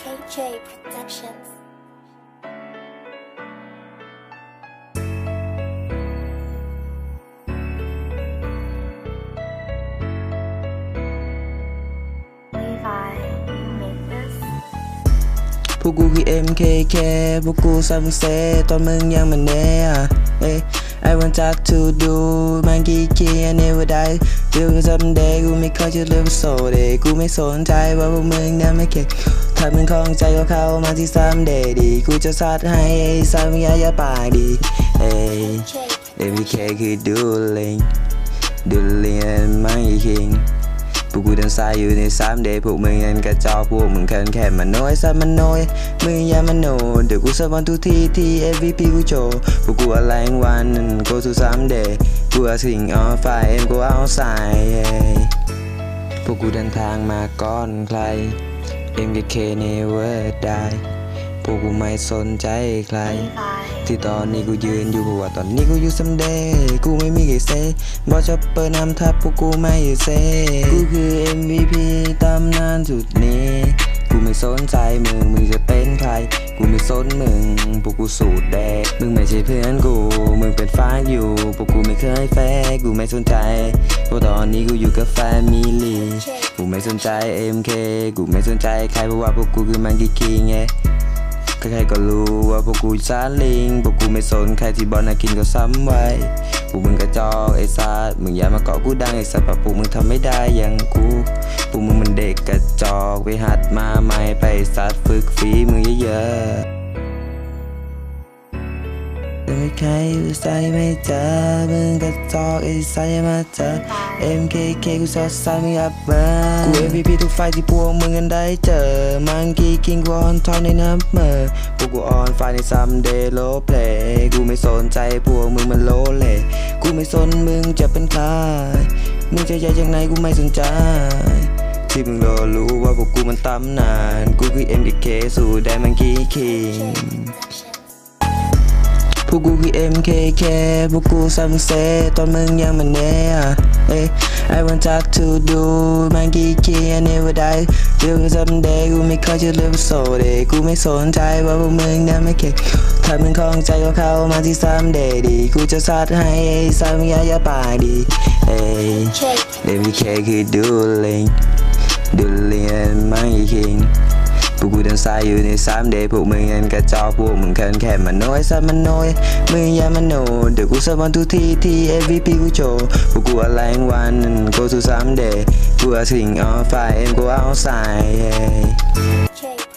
KJ Productions. พวกกูคือ MKK พวกกูซัมเซตอนมึงยังมันแน่อะเอ้ย I want that to do มันกี่คี I never die เดี๋ยวก็ someday กูไม่เคยจะเลิกโซเดกูไม่สนใจว่าพวกมึงนั้นไม่เก่งถ้ามึงคล่องใจก็เข้ามาที่ someday ดี กูจะซัดให้ไอ้สามยาอย่าปากดี เอ้ย K. MK คือดูลิงดูลิงไม่คิง พวกกูเดินสายอยู่ในสามเดย์พวกมึงยันกระจอกพวกมึงเคินแค่มันน้อยสัตว์มันน้อยมึงอย่ามันโนเดี๋ยวกูสวันทุกทีที่ MVP กูโชว์พวกกูอะไรวันนั้น go to สามเดย์กูเอาสิ่งออฟไฟเอ็มกูเอาใส่พวกกูเดินทางมาก่อนใคร MKK never die พวกกูไม่สนใจใคร ที่ตอนนี้กูยืนอยู่เพราะว่าตอนนี้กูอยู่ซัมเดย์กูไม่มีกี่เซบอชอปเปอร์นำทับพวกกูไม่อยู่เซกูคือ MVP ตำนานสุดนี้ กูไม่สนใจมึงมึงจะเป็นใคร กูไม่สนมึงพวกกูสูดแดกมึงไม่ใช่เพื่อนกู มึงเป็นฟ้าอยู่พวกกูไม่เคยแฟกูไม่สนใจเพราะตอนนี้กูอยู่กับแฟมิลี่กูไม่สนใจ MK กูไม่สนใจใครเพราะว่าพวกกูคือมันกี่คิงไง ใครๆก็รู้ว่าพวกกูซาลิง พวกกูไม่สนใครที่บอลน่ากินก็ซ้ำไว้ พวกมึงกระจอกไอ้ซาร์มึงอย่ามาเกาะกูดังไอ้สัตว์ปะพวกมึงทำไม่ได้อย่างกู พวกมึงมันเด็กกระจอกไปหัดมาใหม่ไปสัตว์ฝึกฝีมือเยอะๆ ใครอยู่ใส่ไม่เจอมึงกระจอกไอ้สัตว์อย่ามาเจอ MKK กูสดใสไม่อับเบอร์กู MVP ทุกไฟที่พวกมึงกันได้เจอ มังกี้คิงกูออนทอนในน้ำเมอพวกกูออนไฟในซัมเดย์โลเพลย์กูไม่สนใจพวกมึงมันโลเลกูไม่สนมึงจะเป็นใครมึงจะใหญ่จากไหนกูไม่สนใจที่มึงรอรู้ว่าพวกกูมันตำนาน กูคือ MKK สู่ได้มังกี้คิง Productions. พวกกูคือ MKK พวกกูซัมเซตอนมึงยังมันแน่อะเอ้ย I want that to do มันกี่คี I never die เดี๋ยวก็ someday กูไม่เคยจะเลิกโซเดกูไม่สนใจว่าพวกมึงนั้นไม่เก่งถ้ามึงคล่องใจก็เข้ามาที่ someday ดี กูจะซัดให้ไอ้สามยาอย่าปากดีเอ้ย K. MK คือดูลิงดูลิงไม่คิง พวกกูเดินสายอยู่ในสามเดย์พวกมึงเงินกระจอกพวกมึงเคินแค่มันน้อยสัตว์มันน้อยมึงอย่ามันโนเดี๋ยวกูสวันทุกทีที่ MVP กูโชว์พวกกูอะไรวันนั้น go to สามเดกูเอาสิ่งออฟไฟเอ็มกูเอาใส่ K.